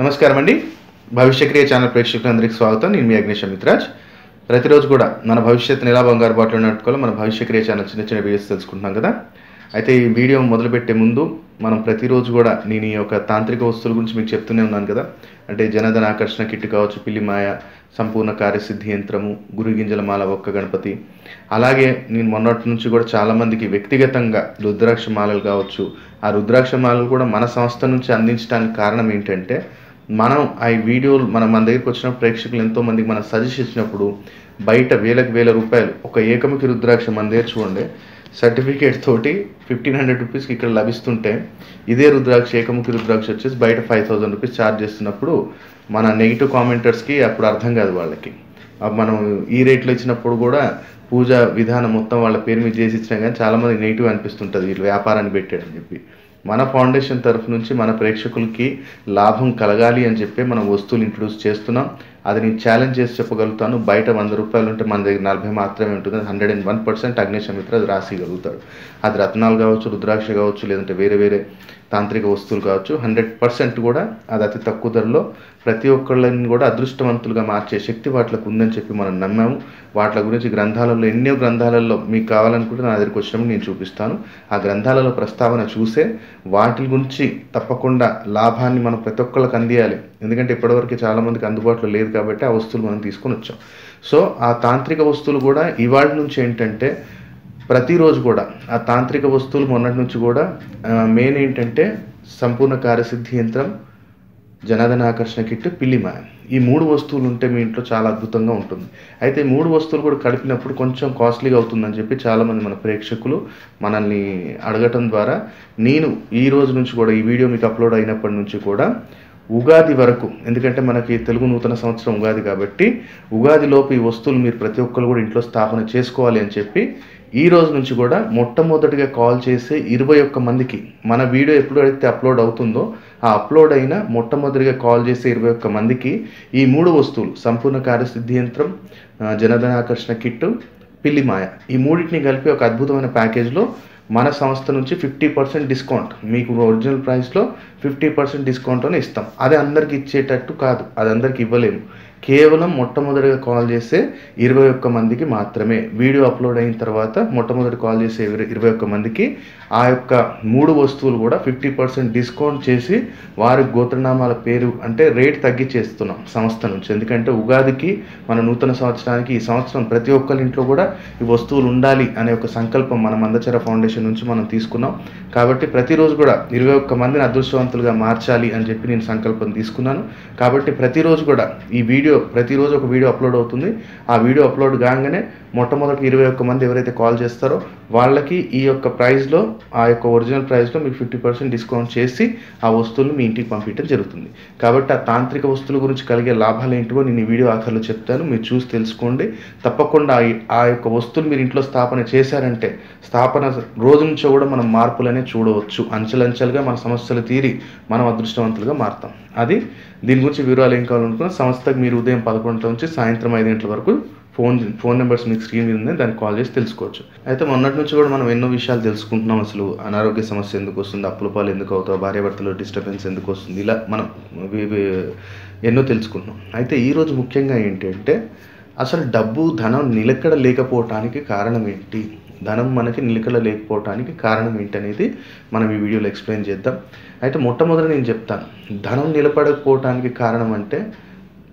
నమస్కారం అండి. భవిష్యక్రియ ఛానల్ ప్రేక్షకులందరికీ స్వాగతం. నేను మీ అగ్నేష్ మిత్రాజ్ ప్రతిరోజు కూడా మన భవిష్యత్తుని ఎలా బంగారు బాటలో నడుపుకోవాలో మన భవిష్యక్రియ ఛానల్ చిన్న చిన్న వీడియోస్ తెలుసుకుంటున్నాం కదా. అయితే ఈ వీడియో మొదలుపెట్టే ముందు మనం ప్రతిరోజు కూడా నేను ఈ యొక్క తాంత్రిక వస్తువుల గురించి మీకు చెప్తూనే ఉన్నాను కదా. అంటే జనధన ఆకర్షణ కిట్ కావచ్చు పిల్లిమాయ సంపూర్ణ కార్యసిద్ధి యంత్రము గురుగింజల మాల ఒక్క గణపతి. అలాగే నేను మొన్నటి నుంచి కూడా చాలామందికి వ్యక్తిగతంగా రుద్రాక్ష మాలలు కావచ్చు. ఆ రుద్రాక్ష మాలలు కూడా మన సంస్థ నుంచి అందించడానికి కారణం ఏంటంటే మనం ఆ వీడియోలు మనం మన దగ్గరికి వచ్చిన ప్రేక్షకులు ఎంతోమందికి మనం సజెస్ట్ ఇచ్చినప్పుడు బయట వేలకు వేల రూపాయలు ఒక ఏకముఖి రుద్రాక్ష మన దగ్గర చూడండి. సర్టిఫికేట్ తోటి ఫిఫ్టీన్ హండ్రెడ్ రూపీస్కి ఇక్కడ లభిస్తుంటే ఇదే రుద్రాక్ష ఏకముఖి రుద్రాక్ష వచ్చేసి బయట ఫైవ్ థౌసండ్ రూపీస్ ఛార్జ్ చేస్తున్నప్పుడు మన నెగిటివ్ కామెంటర్స్కి అప్పుడు అర్థం కాదు వాళ్ళకి. మనం ఈ రేట్లో ఇచ్చినప్పుడు కూడా పూజ విధానం మొత్తం వాళ్ళ పేరు మీద చేసి ఇచ్చినా కానీ చాలామంది నెగిటివ్ అనిపిస్తుంటుంది. వీళ్ళు వ్యాపారాన్ని పెట్టాడని చెప్పి. మన ఫౌండేషన్ తరఫు నుంచి మన ప్రేక్షకులకి లాభం కలగాలి అని చెప్పి మనం వస్తువులు ఇంట్రడ్యూస్ చేస్తున్నాం. అది నేను ఛాలెంజ్ చేసి చెప్పగలుగుతాను. బయట వంద రూపాయలు ఉంటే మన దగ్గర నలభై మాత్రమే ఉంటుంది. హండ్రెడ్ అండ్ వన్ పర్సెంట్ అగ్నిశమిత్ర అది రాసిగలుగుతాడు అది రత్నాలు కావచ్చు రుద్రాక్ష కావచ్చు లేదంటే వేరే వేరే తాంత్రిక వస్తువులు కావచ్చు హండ్రెడ్ పర్సెంట్ కూడా అది అతి తక్కువ ధరలో ప్రతి ఒక్కళ్ళని కూడా అదృష్టవంతులుగా మార్చే శక్తి వాటికి ఉందని చెప్పి మనం నమ్మాము. వాటి గురించి గ్రంథాలలో ఎన్నో గ్రంథాలలో మీకు కావాలనుకుంటే నా దగ్గరికి వచ్చినప్పుడు నేను చూపిస్తాను. ఆ గ్రంథాలలో ప్రస్తావన చూసే వాటి గురించి తప్పకుండా లాభాన్ని మనం ప్రతి ఒక్కళ్ళకి అందియాలి. ఎందుకంటే ఇప్పటివరకు చాలామందికి అందుబాటులో లేదు కాబట్టి ఆ వస్తువులు మనం తీసుకొని వచ్చాం. సో ఆ తాంత్రిక వస్తువులు కూడా ఇవాళ నుంచి ఏంటంటే ప్రతిరోజు కూడా ఆ తాంత్రిక వస్తువులు మొన్నటి నుంచి కూడా మెయిన్ ఏంటంటే సంపూర్ణ కార్యసిద్ధి యంత్రం జనాదన ఆకర్షణ కిట్ పిల్లిమ ఈ మూడు వస్తువులు ఉంటే మీ ఇంట్లో చాలా అద్భుతంగా ఉంటుంది. అయితే ఈ మూడు వస్తువులు కూడా కలిపినప్పుడు కొంచెం కాస్ట్లీగా అవుతుందని చెప్పి చాలామంది మన ప్రేక్షకులు మనల్ని అడగటం ద్వారా నేను ఈ రోజు నుంచి కూడా ఈ వీడియో మీకు అప్లోడ్ అయినప్పటి నుంచి కూడా ఉగాది వరకు ఎందుకంటే మనకి తెలుగు నూతన సంవత్సరం ఉగాది కాబట్టి ఉగాది లోపు ఈ వస్తువులు మీరు ప్రతి ఒక్కరు కూడా ఇంట్లో స్థాపన చేసుకోవాలి అని చెప్పి ఈ రోజు నుంచి కూడా మొట్టమొదటిగా కాల్ చేసే ఇరవై ఒక్క మందికి మన వీడియో ఎప్పుడైతే అప్లోడ్ అవుతుందో ఆ అప్లోడ్ అయిన మొట్టమొదటిగా కాల్ చేసే ఇరవై ఒక్క మందికి ఈ మూడు వస్తువులు సంపూర్ణ కార్యసిద్ధి యంత్రం జనధన ఆకర్షణ కిట్టు పిల్లి మాయ. ఈ మూడింటిని కలిపి ఒక అద్భుతమైన ప్యాకేజ్లో మన సంస్థ నుంచి ఫిఫ్టీ పర్సెంట్ డిస్కౌంట్ మీకు ఒరిజినల్ ప్రైస్లో ఫిఫ్టీ పర్సెంట్ డిస్కౌంట్ని ఇస్తాం. అది అందరికి ఇచ్చేటట్టు కాదు అది అందరికి ఇవ్వలేము. కేవలం మొట్టమొదటిగా కాల్ చేసే ఇరవై ఒక్క మందికి మాత్రమే. వీడియో అప్లోడ్ అయిన తర్వాత మొట్టమొదటి కాల్ చేసే ఇరవై ఒక్క మందికి ఆ యొక్క మూడు వస్తువులు కూడా ఫిఫ్టీ పర్సెంట్ డిస్కౌంట్ చేసి వారి గోత్రనామాల పేరు అంటే రేట్ తగ్గించేస్తున్నాం సంస్థ నుంచి. ఎందుకంటే ఉగాదికి మన నూతన సంవత్సరానికి ఈ సంవత్సరం ప్రతి ఒక్కరి ఇంట్లో కూడా ఈ వస్తువులు ఉండాలి అనే ఒక సంకల్పం మన మందచర ఫౌండేషన్ నుంచి మనం తీసుకున్నాం. కాబట్టి ప్రతిరోజు కూడా ఇరవై ఒక్క మందిని అదృష్టవంతులుగా మార్చాలి అని చెప్పి నేను సంకల్పం తీసుకున్నాను. కాబట్టి ప్రతిరోజు కూడా ఈ వీడియో ప్రతిరోజు ఒక వీడియో అప్లోడ్ అవుతుంది. ఆ వీడియో అప్లోడ్ కాగానే మొట్టమొదటి ఇరవై ఒక్క మంది ఎవరైతే కాల్ చేస్తారో వాళ్ళకి ఈ యొక్క ప్రైస్లో ఆ యొక్క ఒరిజినల్ ప్రైస్లో మీకు ఫిఫ్టీ పర్సెంట్ డిస్కౌంట్ చేసి ఆ వస్తువులు మీ ఇంటికి పంపించడం జరుగుతుంది. కాబట్టి ఆ తాంత్రిక వస్తువుల గురించి కలిగే లాభాలు ఏంటివో నేను ఈ వీడియో ఆఖరిలో చెప్తాను. మీరు చూసి తెలుసుకోండి. తప్పకుండా ఆ- ఆ యొక్క వస్తువులు మీరు ఇంట్లో స్థాపన చేశారంటే స్థాపన రోజు నుంచో కూడా మనం మార్పులనే చూడవచ్చు. అంచెలంచెలుగా మన సమస్యలు తీరి మనం అదృష్టవంతులుగా మారుతాం. అది దీని గురించి వివరాలు ఏం కావాలనుకున్నా సంస్థకు మీరు ఉదయం పదకొండు నుంచి సాయంత్రం ఐదు గంటల వరకు ఫోన్ ఫోన్ నెంబర్స్ మీకు స్క్రీన్ మీద ఉంది దాన్ని కాల్ చేసి తెలుసుకోవచ్చు. అయితే మొన్నటి నుంచి కూడా మనం ఎన్నో విషయాలు తెలుసుకుంటున్నాం అసలు. అనారోగ్య సమస్య ఎందుకు వస్తుంది అప్పుల పాలు ఎందుకు అవుతావు భార్యాభర్తలో డిస్టర్బెన్స్ ఎందుకు వస్తుంది ఇలా మనం ఎన్నో తెలుసుకుంటున్నాం. అయితే ఈరోజు ముఖ్యంగా ఏంటంటే అసలు డబ్బు ధనం నిలకడ లేకపోవటానికి కారణం ఏంటి? ధనం మనకి నిలకడ లేకపోవటానికి కారణం ఏంటనేది మనం ఈ వీడియోలో ఎక్స్ప్లెయిన్ చేద్దాం. అయితే మొట్టమొదటి నేను చెప్తాను ధనం నిలబడకపోవటానికి కారణం అంటే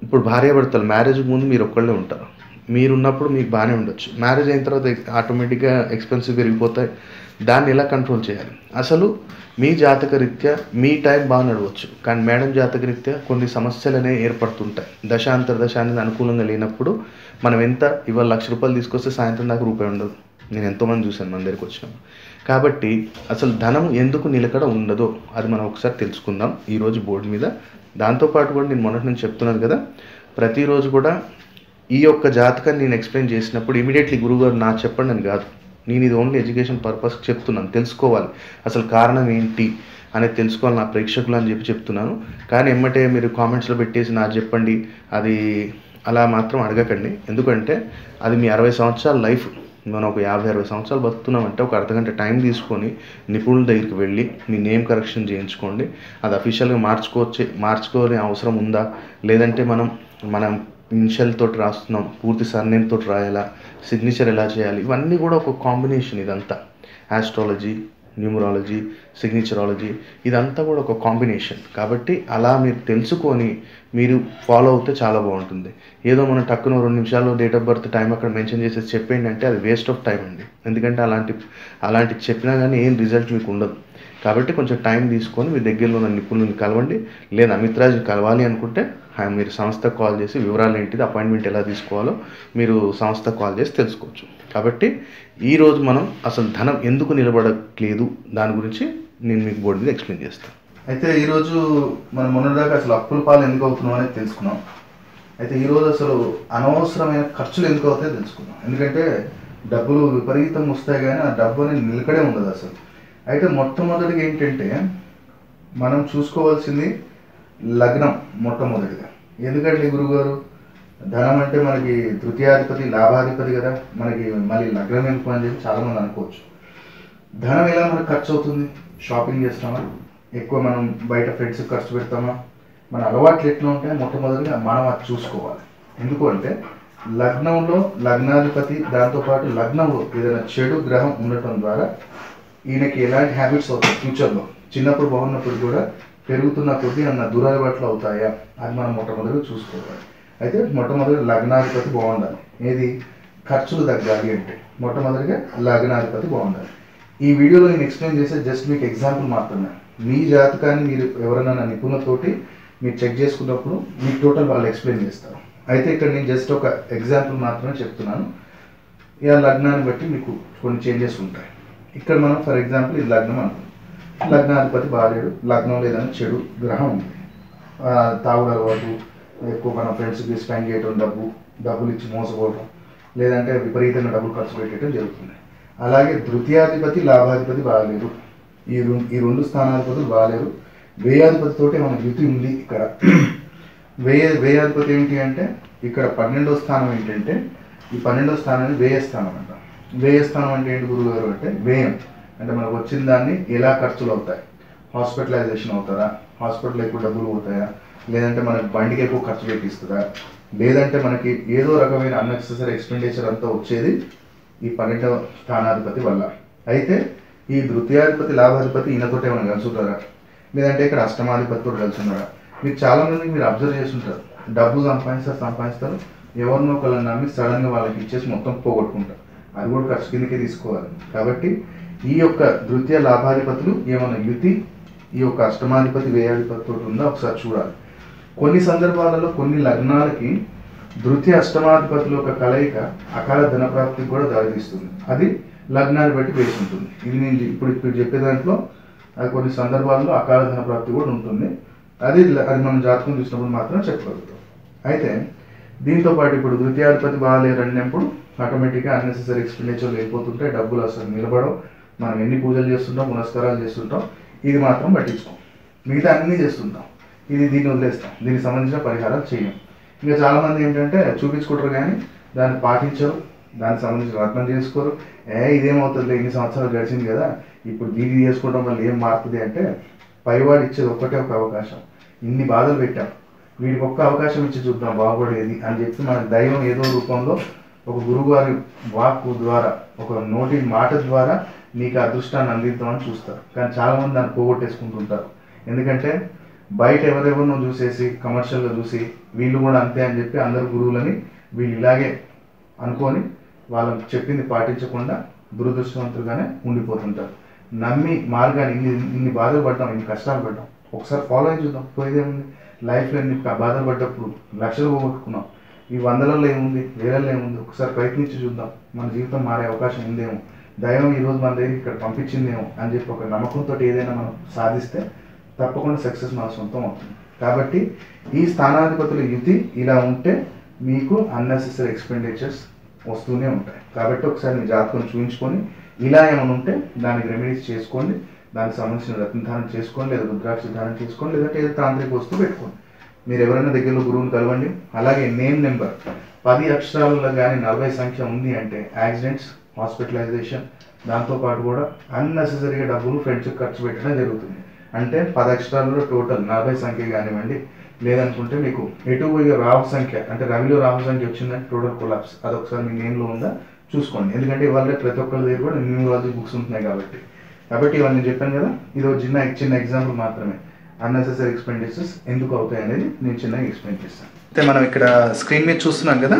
ఇప్పుడు భార్యాభర్తలు మ్యారేజ్ ముందు మీరు ఒక్కళ్ళే ఉంటారు. మీరు ఉన్నప్పుడు మీకు బాగానే ఉండొచ్చు. మ్యారేజ్ అయిన తర్వాత ఆటోమేటిక్గా ఎక్స్పెన్సివ్ పెరిగిపోతాయి. దాన్ని ఎలా కంట్రోల్ చేయాలి? అసలు మీ జాతక రీత్యా మీ టైం బాగా నడవచ్చు. కానీ మేడం జాతక రీత్యా కొన్ని సమస్యలు అనేవి ఏర్పడుతుంటాయి. దశాంతర దశ అనేది అనుకూలంగా లేనప్పుడు మనం ఎంత ఇవాళ లక్ష రూపాయలు తీసుకొస్తే సాయంత్రం దాకా రూపాయి ఉండదు. నేను ఎంతోమంది చూశాను మన దగ్గరికి వచ్చిన. కాబట్టి అసలు ధనం ఎందుకు నిలకడ ఉండదో అది మనం ఒకసారి తెలుసుకుందాం. ఈరోజు బోర్డు మీద దాంతోపాటు కూడా నేను మొన్నటి నుంచి చెప్తున్నాను కదా ప్రతిరోజు కూడా ఈ యొక్క జాతకాన్ని నేను ఎక్స్ప్లెయిన్ చేసినప్పుడు ఇమీడియట్లీ గురువుగారు నా చెప్పండి అని కాదు. నేను ఇది ఓన్లీ ఎడ్యుకేషన్ పర్పస్ చెప్తున్నాను. తెలుసుకోవాలి. అసలు కారణం ఏంటి అనేది తెలుసుకోవాలి నా ప్రేక్షకులు అని చెప్పి చెప్తున్నాను. కానీ ఎమ్మటే మీరు కామెంట్స్లో పెట్టేసి నాకు చెప్పండి. అది అలా మాత్రం అడగకండి. ఎందుకంటే అది మీ అరవై సంవత్సరాల లైఫ్ మనం ఒక యాభై అరవై సంవత్సరాలు బతుకుతున్నామంటే ఒక అర్ధగంట టైం తీసుకొని నిపుణుల దగ్గరికి వెళ్ళి మీ నేమ్ కరెక్షన్ చేయించుకోండి. అది అఫీషియల్గా మార్చుకోవచ్చు మార్చుకోని అవసరం ఉందా? లేదంటే మనం మనం ఇనిషియల్ తోటి రాస్తున్నాం పూర్తి సర్నేమ్ తోటి రాయాలా సిగ్నేచర్ ఎలా చేయాలి? ఇవన్నీ కూడా ఒక కాంబినేషన్ ఇదంతా. యాస్ట్రాలజీ న్యూమరాలజీ సిగ్నేచరాలజీ ఇదంతా కూడా ఒక కాంబినేషన్. కాబట్టి అలా మీరు తెలుసుకొని మీరు ఫాలో అవుతే చాలా బాగుంటుంది. ఏదో మనం టక్కున రెండు నిమిషాల్లో డేట్ ఆఫ్ బర్త్ టైం అక్కడ మెన్షన్ చేసేసి చెప్పేయండి అంటే అది వేస్ట్ ఆఫ్ టైం అండి. ఎందుకంటే అలాంటి అలాంటి చెప్పినా కానీ ఏం రిజల్ట్ మీకు ఉండదు. కాబట్టి కొంచెం టైం తీసుకొని మీ దగ్గరలో ఉన్న నిపుణులను కలవండి. లేదా అమిత్రాజ్ని కలవాలి అనుకుంటే మీరు సంస్థకు కాల్ చేసి వివరాలు ఏంటిది అపాయింట్మెంట్ ఎలా తీసుకోవాలో మీరు సంస్థకు కాల్ చేసి తెలుసుకోవచ్చు. కాబట్టి ఈరోజు మనం అసలు ధనం ఎందుకు నిలబడట్లేదు? దాని గురించి నేను మీకు బోర్డు మీద ఎక్స్ప్లెయిన్ చేస్తాను. అయితే ఈరోజు మనం మొన్నటిదాకా అసలు అప్పుల పాలు ఎందుకు అవుతున్నాం అనేది తెలుసుకున్నాం. అయితే ఈరోజు అసలు అనవసరమైన ఖర్చులు ఎందుకు అవుతాయో తెలుసుకున్నాం. ఎందుకంటే డబ్బులు విపరీతంగా వస్తాయి కానీ ఆ డబ్బు అనేది నిలకడే ఉండదు అసలు. అయితే మొట్టమొదటిగా ఏంటంటే మనం చూసుకోవాల్సింది లగ్నం మొట్టమొదటిగా. ఎందుకంటే గురుగారు? ధనం అంటే మనకి తృతీయాధిపతి లాభాధిపతి కదా. మనకి మళ్ళీ లగ్నం ఎందుకు అని చెప్పి చాలామంది అనుకోవచ్చు. ధనం ఎలా మనకు ఖర్చు అవుతుంది? షాపింగ్ చేస్తామా? ఎక్కువ మనం బయట ఫ్రెండ్స్ ఖర్చు పెడతామా? మన అలవాట్లు ఎట్లా ఉంటే మొట్టమొదటిగా మనం అది చూసుకోవాలి. ఎందుకంటే లగ్నంలో లగ్నాధిపతి దాంతోపాటు లగ్నంలో ఏదైనా చెడు గ్రహం ఉండటం ద్వారా ఈయనకి ఎలాంటి హ్యాబిట్స్ అవుతాయి? ఫ్యూచర్లో. చిన్నప్పుడు బాగున్నప్పుడు కూడా పెరుగుతున్న కొద్దీ అన్న దురలవాట్లు అవుతాయా? అది మనం మొట్టమొదటిగా చూసుకోవాలి. అయితే మొట్టమొదటి లగ్నాధిపతి బాగుండాలి. ఏది? ఖర్చులు తగ్గాలి అంటే మొట్టమొదటిగా లగ్నాధిపతి బాగుండాలి. ఈ వీడియోలో నేను ఎక్స్ప్లెయిన్ చేసే జస్ట్ మీకు ఎగ్జాంపుల్ మాత్రమే. మీ జాతకాన్ని మీరు ఎవరైనా నిపుణులతోటి మీరు చెక్ చేసుకున్నప్పుడు మీకు టోటల్ వాళ్ళు ఎక్స్ప్లెయిన్ చేస్తారు. అయితే ఇక్కడ నేను జస్ట్ ఒక ఎగ్జాంపుల్ మాత్రమే చెప్తున్నాను. ఇక లగ్నాన్ని బట్టి మీకు కొన్ని చేంజెస్ ఉంటాయి. ఇక్కడ మనం ఫర్ ఎగ్జాంపుల్ ఇది లగ్నం అనుకుంటాం లగ్నాధిపతి బాలేడు లగ్నం లేదని చెడు గ్రహం ఉంది. తాగుడు అలవాటు ఎక్కువ మన ఫ్రెండ్స్కి స్పెండ్ చేయటం డబ్బు డబ్బులు ఇచ్చి మోసపోవడం లేదంటే విపరీతంగా డబ్బులు ఖర్చు పెట్టడం జరుగుతుంది. అలాగే తృతీయాధిపతి లాభాధిపతి బాగాలేరు. ఈ రెండు ఈ రెండు స్థానాధిపతులు బాగాలేరు. వేయాధిపతితోటే మన యుతి ఉంది ఇక్కడ. వ్యయ వ్యయాధిపతి ఏంటి అంటే ఇక్కడ పన్నెండో స్థానం ఏంటంటే ఈ పన్నెండో స్థానాన్ని వ్యయ స్థానం అంట. వ్యయ స్థానం అంటే ఏంటి గురుగారు అంటే వ్యయం. అంటే మనకు వచ్చిన దాన్ని ఎలా ఖర్చులు అవుతాయి? హాస్పిటలైజేషన్ అవుతారా హాస్పిటల్ ఎక్కువ డబ్బులు పోతాయా? లేదంటే మనకి బండికి ఎక్కువ ఖర్చు పెట్టిస్తుందా? లేదంటే మనకి ఏదో రకమైన అన్నెసెసరీ ఎక్స్పెండిచర్ అంతా వచ్చేది ఈ పన్నెండవ స్థానాధిపతి వల్ల. అయితే ఈ ద్వితీయాధిపతి లాభాధిపతి ఈయనతోటే ఏమైనా కలుసుంటారా లేదంటే ఇక్కడ అష్టమాధిపతితో కలిసి ఉన్నారా మీరు చాలా మంది మీరు అబ్జర్వ్ చేస్తుంటారు డబ్బు సంపాదిస్తారు సంపాదిస్తారు. ఎవరినో ఒకళ్ళని నమ్మి సడన్గా వాళ్ళకి ఇచ్చేసి మొత్తం పోగొట్టుకుంటారు. అది కూడా ఖర్చు కిందకే తీసుకోవాలి. కాబట్టి ఈ యొక్క ద్వితీయ లాభాధిపతులు ఏమైనా యుతి ఈ యొక్క అష్టమాధిపతి వ్యయాధిపతితో ఉందా? ఒకసారి చూడాలి. కొన్ని సందర్భాలలో కొన్ని లగ్నాలకి ధృతి అష్టమాధిపతుల యొక్క కలయిక అకాల ధనప్రాప్తికి కూడా దారితీస్తుంది. అది లగ్నాన్ని బట్టి వేసి ఉంటుంది ఇది నేను ఇప్పుడు ఇప్పుడు చెప్పే దాంట్లో అది కొన్ని సందర్భాల్లో అకాల ధనప్రాప్తి కూడా ఉంటుంది. అది అది మనం జాతకం చూసినప్పుడు మాత్రం చెప్పగలుగుతాం. అయితే దీంతో పాటు ఇప్పుడు ద్వితీయాధిపతి బాగాలేరు ఆటోమేటిక్గా అన్నెసెసరీ ఎక్స్పెండిచర్ లేకపోతుంటే డబ్బులు అసలు నిలబడవు. మనం ఎన్ని పూజలు చేస్తుంటాం పునస్కారాలు చేస్తుంటాం ఇది మాత్రం పట్టించుకోం. మిగతా అన్నీ చేస్తుంటాం. ఇది దీన్ని వదిలేస్తాం. దీనికి సంబంధించిన పరిహారాలు చేయం. ఇంకా చాలామంది ఏంటంటే చూపించుకుంటారు కానీ దాన్ని పాటించరు. దానికి సంబంధించిన రత్నం చేసుకోరు. ఏ ఇదేమవుతుంది ఇన్ని సంవత్సరాలు గడిచింది కదా. ఇప్పుడు దీన్ని చేసుకోవడం వల్ల ఏం మారుతుంది అంటే పైవాడు ఇచ్చేది ఒక్కటే ఒక అవకాశం. ఇన్ని బాధలు పెట్టాం. వీడికి ఒక్క అవకాశం ఇచ్చి చూద్దాం బాగుపడేది అని చెప్పి మన దైవం ఏదో రూపంలో ఒక గురువుగారి వాక్కు ద్వారా ఒక నోటి మాట ద్వారా నీకు అదృష్టాన్ని అందిద్దామని చూస్తారు. కానీ చాలామంది దాన్ని పోగొట్టేసుకుంటుంటారు. ఎందుకంటే బయట ఎవరెవరినో చూసేసి కమర్షియల్గా చూసి వీళ్ళు కూడా అంతే అని చెప్పి అందరు గురువులని వీళ్ళు ఇలాగే అనుకొని వాళ్ళు చెప్పింది పాటించకుండా దురదృష్టవంతులుగానే ఉండిపోతుంటారు. నమ్మి మార్గాన్ని ఇన్ని ఇన్ని బాధలు పడ్డాం ఇన్ని కష్టాలు పడ్డాం. ఒకసారి ఫాలో అయి చూద్దాం. పోయేదేముంది? లైఫ్లో ఇన్ని బాధలు పడ్డప్పుడు లక్షలు పోగొట్టుకున్నాం. ఈ వందలలో ఏముంది? వేలలో ఏముంది? ఒకసారి ప్రయత్నించి చూద్దాం. మన జీవితం మారే అవకాశం ఉందేమో? దైవం ఈరోజు మన దగ్గర ఇక్కడ పంపించిందేమో అని చెప్పి ఒక నమ్మకంతో ఏదైనా మనం సాధిస్తే తప్పకుండా సక్సెస్ మన సొంతం అవుతుంది. కాబట్టి ఈ స్థానాధిపతుల యుతి ఇలా ఉంటే మీకు అన్నెసెసరీ ఎక్స్పెండిచర్స్ వస్తూనే ఉంటాయి. కాబట్టి ఒకసారి మీ జాతకం చూపించుకొని ఇలా ఏమైనా ఉంటే దానికి రెమెడీస్ చేసుకోండి. దానికి సంబంధించిన రత్నధారణ చేసుకోండి లేదా రుద్రాక్ష ధారణ చేసుకోండి లేదంటే ఏదో తాంత్రిక వస్తువు పెట్టుకోండి. మీరు ఎవరైనా దగ్గరలో గురువుని కలవండి. అలాగే నేమ్ నెంబర్ పది అక్షరాలలో కానీ నలభై సంఖ్య ఉంది అంటే యాక్సిడెంట్స్ హాస్పిటలైజేషన్ దాంతోపాటు కూడా అన్నెసెసరీగా డబ్బులు ఫ్రెండ్స్కి ఖర్చు పెట్టడం జరుగుతుంది. అంటే పది అక్షరాల్లో టోటల్ నలభై సంఖ్య కానివ్వండి లేదనుకుంటే మీకు ఎటు పోయి రావు సంఖ్య అంటే రవిలో రావు సంఖ్య వచ్చిందంటే టోటల్ కొలాప్స్. అదొకసారి మీ నేమ్లో ఉందా చూసుకోండి. ఎందుకంటే ఇవాళ ప్రతి ఒక్కరి దగ్గర కూడా న్యూమరాలజీ బుక్స్ ఉంటున్నాయి కాబట్టి. కాబట్టి ఇవాళ నేను చెప్పాను కదా ఇది ఒక చిన్న చిన్న ఎగ్జాంపుల్ మాత్రమే. అన్నెసెసరీ ఎక్స్పెండిచర్స్ ఎందుకు అవుతాయి అనేది నేను చిన్నగా ఎక్స్ప్లెయిన్ చేస్తాను. అయితే మనం ఇక్కడ స్క్రీన్ మీద చూస్తున్నాం కదా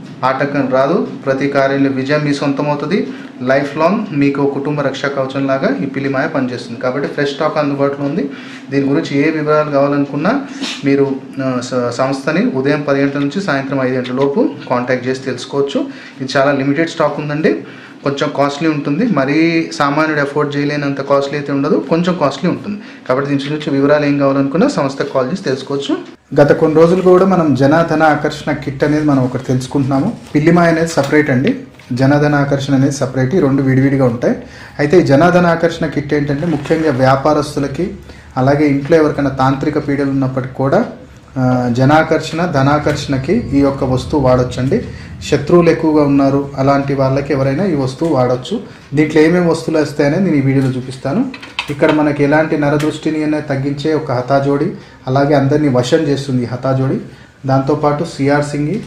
ఆటంకం రాదు. ప్రతి కార్యంలో విజయం మీ సొంతం అవుతుంది లైఫ్ లాంగ్ మీకు కుటుంబ రక్షా కవచం లాగా ఈ పిలిమాయ పనిచేస్తుంది. కాబట్టి ఫ్రెష్ స్టాక్ అందుబాటులో ఉంది. దీని గురించి ఏ వివరాలు కావాలనుకున్నా మీరు సంస్థని ఉదయం పది గంటల నుంచి సాయంత్రం ఐదు గంటల లోపు కాంటాక్ట్ చేసి తెలుసుకోవచ్చు. ఇది చాలా లిమిటెడ్ స్టాక్ ఉందండి. కొంచెం కాస్ట్లీ ఉంటుంది. మరీ సామాన్యుడు అఫోర్డ్ చేయలేనంత కాస్ట్లీ అయితే ఉండదు. కొంచెం కాస్ట్లీ ఉంటుంది. కాబట్టి దీని గురించి వివరాలు ఏం కావాలనుకున్నా సంస్థకు కాల్ చేసి తెలుసుకోవచ్చు. గత కొన్ని రోజులు కూడా మనం జనాధన ఆకర్షణ కిట్ అనేది మనం ఒకటి తెలుసుకుంటున్నాము. పిల్లిమాయ అనేది సపరేట్ అండి. జనాధన ఆకర్షణ అనేది సపరేట్ ఈ రెండు విడివిడిగా ఉంటాయి. అయితే ఈ జనాధన ఆకర్షణ కిట్ ఏంటంటే ముఖ్యంగా వ్యాపారస్తులకి అలాగే ఇంట్లో ఎవరికైనా తాంత్రిక పీడలు ఉన్నప్పటికీ కూడా జనాకర్షణ ధనాకర్షణకి ఈ యొక్క వస్తువు వాడొచ్చండి. శత్రువులు ఎక్కువగా ఉన్నారు. అలాంటి వాళ్ళకి ఎవరైనా ఈ వస్తువు వాడవచ్చు దీంట్లో ఏమేమి వస్తువులు వస్తాయనేది నేను ఈ వీడియోలో చూపిస్తాను. ఇక్కడ మనకి ఎలాంటి నరదృష్టిని అయినా తగ్గించే ఒక హతాజోడి అలాగే అందరినీ వశం చేస్తుంది హతాజోడి దాంతోపాటు సిఆర్ సింగి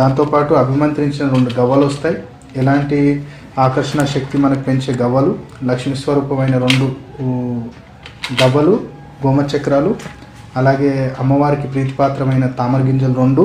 దాంతోపాటు అభిమంత్రించిన రెండు గవ్వలు వస్తాయి. ఎలాంటి ఆకర్షణ శక్తి మనకు పెంచే గవ్వలు? లక్ష్మీ స్వరూపమైన రెండు గవ్వలు గోమచక్రాలు అలాగే అమ్మవారికి ప్రీతిపాత్రమైన తామర గింజలు రెండు.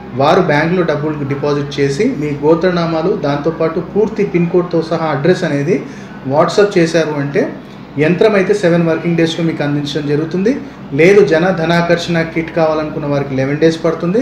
వారు బ్యాంకులో డబ్బులు డిపాజిట్ చేసి మీ గోత్రనామాలు దాంతోపాటు పూర్తి పిన్ కోడ్తో సహా అడ్రస్ అనేది వాట్సాప్ చేశారు అంటే యంత్రం అయితే సెవెన్ వర్కింగ్ డేస్లో మీకు అందించడం జరుగుతుంది. లేదు జన ధనాకర్షణ కిట్ కావాలనుకున్న వారికి లెవెన్ డేస్ పడుతుంది.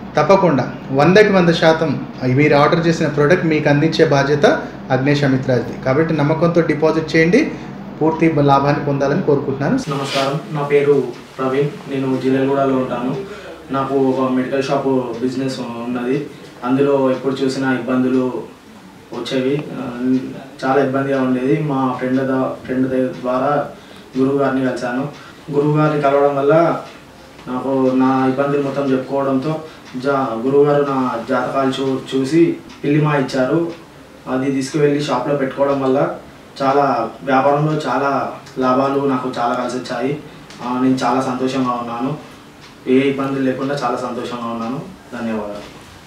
తప్పకుండా. వందకి వంద శాతం మీరు ఆర్డర్ చేసిన ప్రోడక్ట్ మీకు అందించే బాధ్యత అగ్నేష్ అమిత్రాజ్ది. కాబట్టి నమ్మకంతో డిపాజిట్ చేయండి. పూర్తి లాభాన్ని పొందాలని కోరుకుంటున్నాను. నమస్కారం. నా పేరు ప్రవీణ్. నేను జిల్లెలగూడలో ఉంటాను. నాకు ఒక మెడికల్ షాప్ బిజినెస్ ఉన్నది. అందులో ఎప్పుడు చూసినా ఇబ్బందులు వచ్చేవి. చాలా ఇబ్బందిగా ఉండేది. మా ఫ్రెండ్ ఫ్రెండ్ ద్వారా గురువు గారిని కలిశాను. గురువు గారిని కలవడం వల్ల నాకు నా ఇబ్బందులు మొత్తం చెప్పుకోవడంతో జా గురువుగారు నా జాతకాలు చూ చూసి పిల్లిమా ఇచ్చారు. అది తీసుకువెళ్ళి షాప్లో పెట్టుకోవడం వల్ల చాలా వ్యాపారంలో చాలా లాభాలు నాకు చాలా కలిసి వచ్చాయి. నేను చాలా సంతోషంగా ఉన్నాను. ఏ ఇబ్బందులు లేకుండా చాలా సంతోషంగా ఉన్నాను. ధన్యవాదాలు.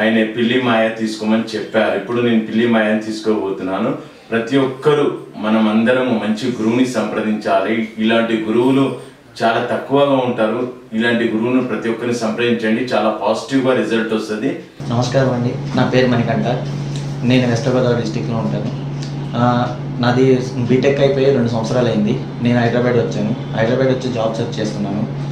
ఆయన పిల్లి మాయ తీసుకోమని చెప్పారు. ఇప్పుడు నేను పిల్లి మాయని తీసుకోబోతున్నాను. ప్రతి ఒక్కరూ మనం అందరము మంచి గురువుని సంప్రదించాలి. ఇలాంటి గురువులు చాలా తక్కువగా ఉంటారు. ఇలాంటి గురువును ప్రతి ఒక్కరిని సంప్రదించండి. చాలా పాజిటివ్గా రిజల్ట్ వస్తుంది. నమస్కారం అండి. నా పేరు మణికంఠ. నేను వెస్ట్ గోదావరి డిస్టిక్లో ఉంటాను. నాది బీటెక్ అయిపోయి రెండు సంవత్సరాలు అయింది నేను హైదరాబాద్ వచ్చాను. హైదరాబాద్ వచ్చి జాబ్ సెర్చ్ చేస్తున్నాను.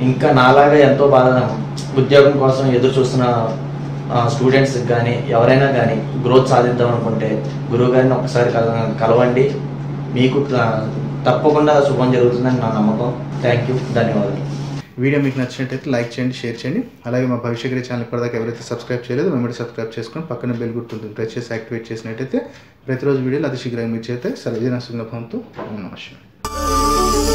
ఇంకా నాలాగా ఎంతో బాధ ఉద్యోగం కోసం ఎదురు చూస్తున్న స్టూడెంట్స్కి కానీ ఎవరైనా కానీ గ్రోత్ సాధిద్దాం అనుకుంటే గురువు గారిని ఒకసారి కల- కలవండి. మీకు తప్పకుండా శుభం జరుగుతుందని నా నమ్మకం. థ్యాంక్ యూ ధన్యవాదాలు. వీడియో మీకు నచ్చినట్టయితే లైక్ చేయండి షేర్ చేయండి. అలాగే మా భవిష్యగిరి ఛానల్ ఇప్పటిదాకా ఎవరైతే సబ్స్క్రైబ్ చేయలేదో వెంబడి సబ్స్క్రైబ్ చేసుకొని పక్కన బెల్ గుర్తుంటుంది ప్రెస్ చేసి యాక్టివేట్ చేసినట్టయితే ప్రతిరోజు వీడియోలు అతి శీఘ్రంగా మీరు చేస్తే సర్వజన సుగ్నభంతో నమస్కారం